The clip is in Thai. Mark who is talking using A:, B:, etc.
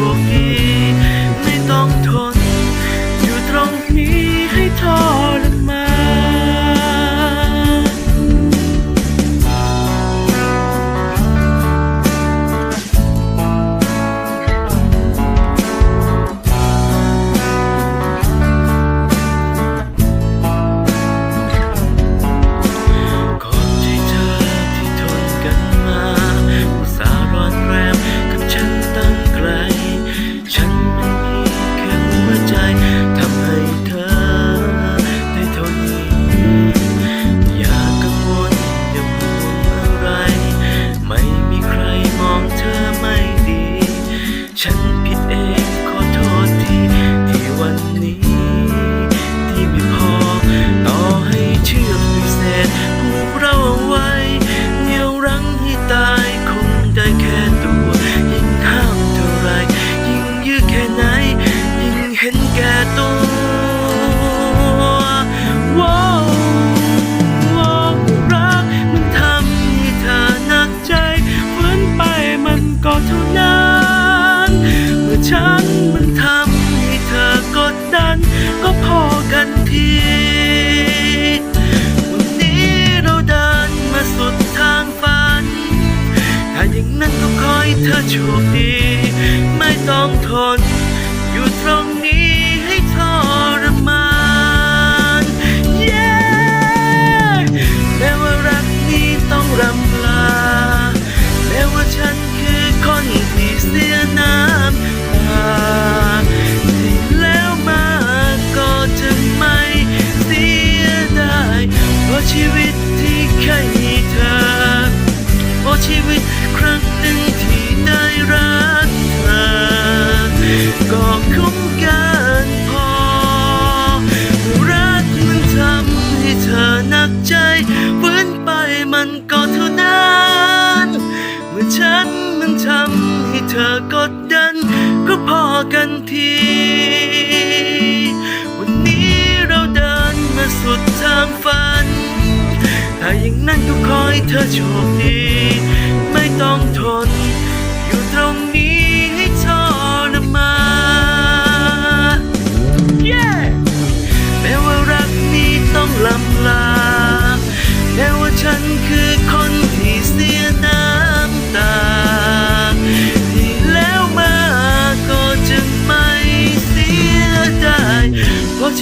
A: cool. วันนี้เราเดินมาสุดทางฝัน ถ้าย่งนั้นก็คอยเธอโชคดี ไม่ต้องทน ก็คุ้มกันพอ รักมันทำให้เธอหนักใจฝืนไปมันก็เท่านั้นเมื่อฉันมันทำให้เธอกดดัน ก็พอกันทีวันนี้เราเดินมาสุดทางฝันถ้าอย่างนั้นก็ขอให้เธอโชคดี ไม่ต้องทน อยู่ตรงนี้